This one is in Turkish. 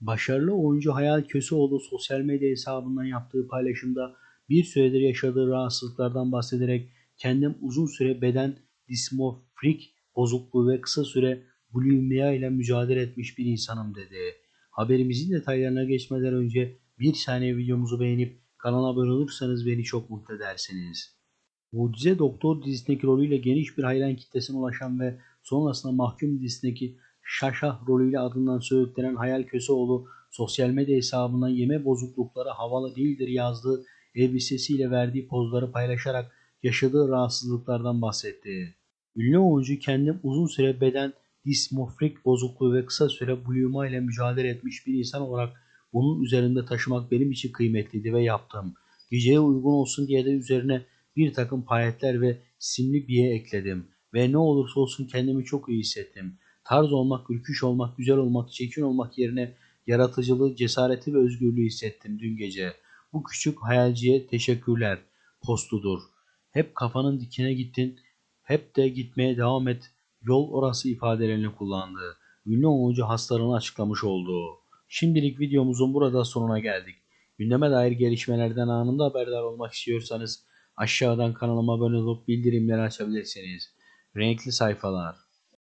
Başarılı oyuncu Hayal Köseoğlu sosyal medya hesabından yaptığı paylaşımda bir süredir yaşadığı rahatsızlıklardan bahsederek kendim uzun süre beden dismorfik bozukluğu ve kısa süre bulimia ile mücadele etmiş bir insanım dedi. Haberimizin detaylarına geçmeden önce bir saniye videomuzu beğenip kanala abone olursanız beni çok mutlu edersiniz. Mucize Doktor dizisindeki rolüyle geniş bir hayran kitlesine ulaşan ve sonrasında Mahkum dizisindeki Şaşah rolüyle adından söğütlenen Hayal Köseoğlu sosyal medya hesabından yeme bozuklukları havalı değildir yazdığı elbisesiyle verdiği pozları paylaşarak yaşadığı rahatsızlıklardan bahsetti. Ünlü oyuncu kendim uzun süre beden dismorfik bozukluğu ve kısa süre bulima ile mücadele etmiş bir insan olarak bunun üzerinde taşımak benim için kıymetliydi ve yaptım. Geceye uygun olsun diye de üzerine bir takım payetler ve simli biye ekledim ve ne olursa olsun kendimi çok iyi hissettim. Tarz olmak, ürküş olmak, güzel olmak, çekin olmak yerine yaratıcılığı, cesareti ve özgürlüğü hissettim dün gece. Bu küçük hayalciye teşekkürler postudur. Hep kafanın dikine gittin, hep de gitmeye devam et. Yol orası ifadelerini kullandı. Ünlü oyuncu hastalığını açıklamış oldu. Şimdilik videomuzun burada sonuna geldik. Gündeme dair gelişmelerden anında haberdar olmak istiyorsanız aşağıdan kanalıma abone olup bildirimleri açabilirsiniz. Renkli sayfalar.